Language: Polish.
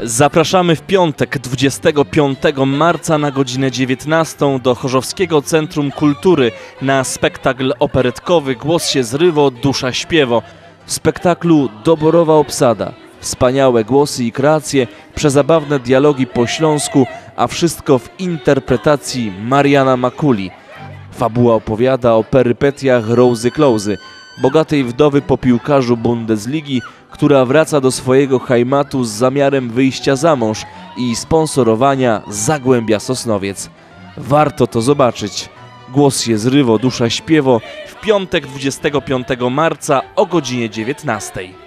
Zapraszamy w piątek 25 marca na godzinę 19 do Chorzowskiego Centrum Kultury na spektakl operetkowy Głos się zrywo, dusza śpiewo. W spektaklu doborowa obsada, wspaniałe głosy i kreacje, przezabawne dialogi po śląsku, a wszystko w interpretacji Mariana Makuli. Fabuła opowiada o perypetiach Rosy Closy, bogatej wdowy po piłkarzu Bundesligi, która wraca do swojego hajmatu z zamiarem wyjścia za mąż i sponsorowania Zagłębia Sosnowiec. Warto to zobaczyć. Głos je zrywo, dusza śpiewo w piątek 25 marca o godzinie 19.